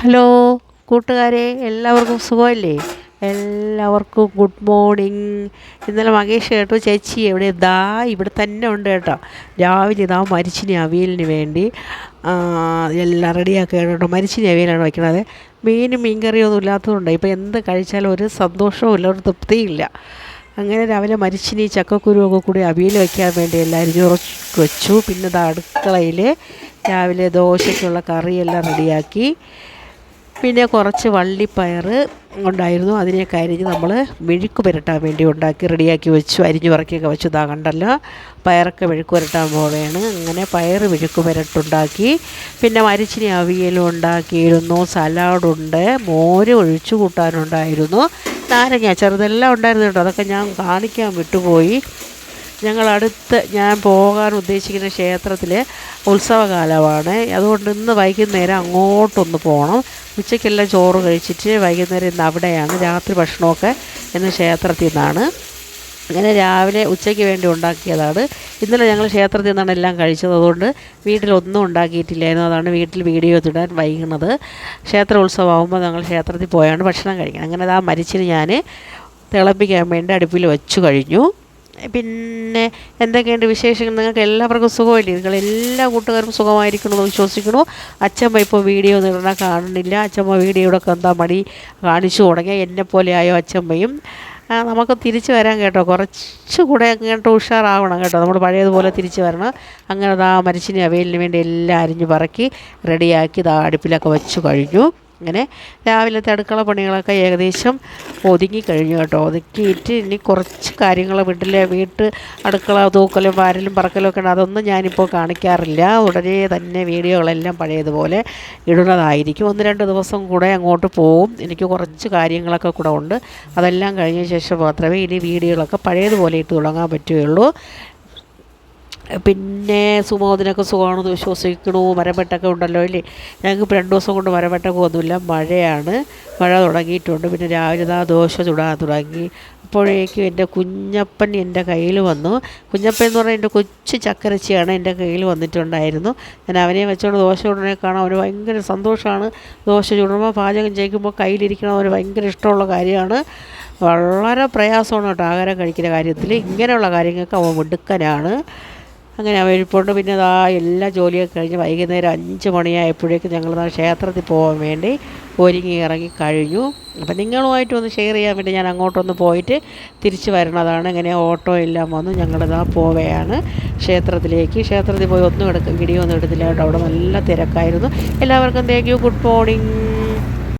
Hello കൂട്ടുകാരെ എല്ലാവർക്കും സുഖമല്ലേ? എല്ലാവർക്കും ഗുഡ് മോർണിംഗ് ഇന്നലെ മകേഷ് കേട്ടു ചേച്ചി എവിടെ? ദാ ഇവിടെ തന്നെ ഉണ്ട് കേട്ടോ. രാവിലെ ഇതാ മരിച്ചിനി അവിയലിന് വേണ്ടി. എല്ലാം റെഡിയാക്കി കേട്ടോ മരിച്ചിനി അവിയലാണ് വയ്ക്കണത്. മീനും മീൻകറിയൊന്നും ഇല്ലാത്തതുകൊണ്ട് ഇപ്പോൾ എന്ത് കഴിച്ചാലും ഒരു സന്തോഷവും ഇല്ല ഒരു തൃപ്തിയില്ല. അങ്ങനെ രാവിലെ മരിച്ചിനി ചക്കക്കുരു ഒക്കെ കൂടി അവിയൽ വയ്ക്കാൻ വേണ്ടി എല്ലാവരും ചോറ് വെച്ചു. പിന്നെ അടുക്കളയിൽ രാവിലെ ദോശയ്ക്കുള്ള കറിയെല്ലാം റെഡിയാക്കി പിന്നെ കുറച്ച് വള്ളിപ്പയർ ഉണ്ടായിരുന്നു. അതിനെയൊക്കെ അരിഞ്ഞ് നമ്മൾ മെഴുക്ക് പുരട്ടാൻ വേണ്ടി ഉണ്ടാക്കി റെഡിയാക്കി വെച്ചു. അരിഞ്ഞു പറക്കിയൊക്കെ വെച്ചു. ഇതാ കണ്ടല്ലോ. പയറൊക്കെ മെഴുക്ക് പുരട്ടാൻ പോവുകയാണ്. അങ്ങനെ പയർ മെഴുക്ക് പുരട്ടുണ്ടാക്കി. പിന്നെ മരിച്ചിനി അവിയലും ഉണ്ടാക്കിയിരുന്നു. സലാഡുണ്ട്. മോര് ഒഴിച്ചു കൂട്ടാനുണ്ടായിരുന്നു. നാരങ്ങ ചെറുതെല്ലാം ഉണ്ടായിരുന്നു കേട്ടോ. അതൊക്കെ ഞാൻ കാണിക്കാൻ വിട്ടുപോയി. ഞങ്ങൾ അടുത്ത് ഞാൻ പോകാൻ ഉദ്ദേശിക്കുന്ന ക്ഷേത്രത്തിൽ ഉത്സവകാലമാണ്. അതുകൊണ്ട് ഇന്ന് വൈകുന്നേരം അങ്ങോട്ടൊന്ന് പോകണം ഉച്ചയ്ക്കെല്ലാം ചോറ് കഴിച്ചിട്ട് വൈകുന്നേരം ഇന്ന് അവിടെയാണ്. രാത്രി ഭക്ഷണമൊക്കെ ഇന്ന് ക്ഷേത്രത്തിൽ നിന്നാണ്. അങ്ങനെ രാവിലെ ഉച്ചയ്ക്ക് വേണ്ടി ഉണ്ടാക്കിയതാണ്. ഇന്നലെ ഞങ്ങൾ ക്ഷേത്രത്തിൽ നിന്നാണ് എല്ലാം കഴിച്ചത്. അതുകൊണ്ട് വീട്ടിലൊന്നും ഉണ്ടാക്കിയിട്ടില്ലായിരുന്നു അതാണ് വീട്ടിൽ വീഡിയോ ഇടാൻ വൈകുന്നത്. ക്ഷേത്ര ഉത്സവമാകുമ്പോൾ ഞങ്ങൾ ക്ഷേത്രത്തിൽ പോയാണ് ഭക്ഷണം കഴിക്കണം അങ്ങനെ ആ മരിച്ചിന് ഞാൻ തിളപ്പിക്കാൻ വേണ്ടി അടുപ്പിൽ വെച്ചു കഴിഞ്ഞു. പിന്നെ എന്തൊക്കെയുണ്ട് വിശേഷങ്ങൾ? നിങ്ങൾക്ക് എല്ലാവർക്കും സുഖമല്ലേ? നിങ്ങൾ എല്ലാ കൂട്ടുകാർക്കും സുഖമായിരിക്കണമെന്ന് വിശ്വസിക്കുന്നു. അച്ഛമ്മ ഇപ്പോൾ വീഡിയോ നിങ്ങളെ കാണുന്നില്ല. അച്ഛമ്മ വീഡിയോടൊക്കെ എന്താ മടി? കാണിച്ചു തുടങ്ങിയ എന്നെ പോലെ ആയോ അച്ഛമ്മയും നമുക്ക് തിരിച്ചു വരാൻ കേട്ടോ. കുറച്ചുകൂടെ അങ്ങോട്ട് ഉഷാറാവണം കേട്ടോ. നമ്മൾ പഴയതുപോലെ തിരിച്ചു വരണം. അങ്ങനെ ദാ മരിച്ചിനി അവയിലിന് വേണ്ടി എല്ലാം അരിഞ്ഞു പറക്കി റെഡിയാക്കി ദാ അടുപ്പിലൊക്കെ വെച്ചു കഴിഞ്ഞു. അങ്ങനെ രാവിലത്തെ അടുക്കള പണികളൊക്കെ ഏകദേശം ഒതുങ്ങി കഴിഞ്ഞു കേട്ടോ. ഒതുക്കിയിട്ട് ഇനി കുറച്ച് കാര്യങ്ങൾ വീട്ടിലെ വീട്ട് അടുക്കള തൂക്കലും വാരലും പറക്കലും ഒക്കെ ഉണ്ട്. അതൊന്നും ഞാനിപ്പോൾ കാണിക്കാറില്ല. ഉടനെ തന്നെ വീഡിയോകളെല്ലാം പഴയതുപോലെ ഇടുന്നതായിരിക്കും. ഒന്ന് രണ്ട് ദിവസം കൂടെ അങ്ങോട്ട് പോവും. എനിക്ക് കുറച്ച് കാര്യങ്ങളൊക്കെ കൂടെ ഉണ്ട്. അതെല്ലാം കഴിഞ്ഞ ശേഷം മാത്രമേ ഇനി വീഡിയോകളൊക്കെ പഴയതുപോലെ ഇട്ട് തുടങ്ങാൻ പറ്റുകയുള്ളൂ. പിന്നെ സുമോദിനൊക്കെ സുഖമാണെന്ന് വിശ്വസിക്കണു മരപ്പെട്ടൊക്കെ ഉണ്ടല്ലോ ഇല്ലേ? ഞങ്ങൾക്ക് ഇപ്പോൾ രണ്ട് ദിവസം കൊണ്ട് മരപ്പെട്ടൊക്കെ ഒന്നുമില്ല മഴയാണ്. മഴ തുടങ്ങിയിട്ടുണ്ട്. പിന്നെ രാവിലെ ആ ദോശ ചുടാൻ തുടങ്ങി. അപ്പോഴേക്കും എന്റെ കുഞ്ഞപ്പൻ എന്റെ കയ്യിൽ വന്നു. കുഞ്ഞപ്പൻ എന്ന് പറഞ്ഞാൽ എന്റെ കൊച്ചു ചക്കരച്ചിയാണ് എന്റെ കയ്യിൽ വന്നിട്ടുണ്ടായിരുന്നു. ഞാൻ അവനെ വെച്ചുകൊണ്ട് ദോശ ചുടനെ കാണാൻ അവന് ഭയങ്കര സന്തോഷമാണ്. ദോശ ചുടുമ്പോൾ പാചകം ചെയ്യിക്കുമ്പോൾ കയ്യിലിരിക്കണം അവന് ഭയങ്കര ഇഷ്ടമുള്ള കാര്യമാണ്. വളരെ പ്രയാസമാണ് കേട്ടോ ആഹാരം കഴിക്കുന്ന കാര്യത്തിൽ. ഇങ്ങനെയുള്ള കാര്യങ്ങൾക്ക് അവൻ മിടുക്കനാണ്. അങ്ങനെ ഇരിപ്പുണ്ട്. പിന്നെ ആ എല്ലാ ജോലിയൊക്കെ കഴിഞ്ഞ് വൈകുന്നേരം അഞ്ച് മണിയായപ്പോഴേക്കും ഞങ്ങൾ ക്ഷേത്രത്തിൽ പോകാൻ വേണ്ടി ഒരുങ്ങി ഇറങ്ങി കഴിഞ്ഞു. അപ്പം നിങ്ങളുമായിട്ട് ഒന്ന് ഷെയർ ചെയ്യാൻ വേണ്ടി ഞാൻ അങ്ങോട്ടൊന്ന് പോയിട്ട് തിരിച്ചു വരണതാണ് ഇങ്ങനെ ഓട്ടോ എല്ലാം വന്നു ഞങ്ങളിതാ പോവുകയാണ് ക്ഷേത്രത്തിലേക്ക്. ക്ഷേത്രത്തിൽ പോയി ഒന്നും എടുക്കും വീഡിയോ ഒന്നും എടുത്തില്ല കേട്ടോ അവിടെ നല്ല തിരക്കായിരുന്നു. എല്ലാവർക്കും താങ്ക് യു ഗുഡ് മോർണിംഗ്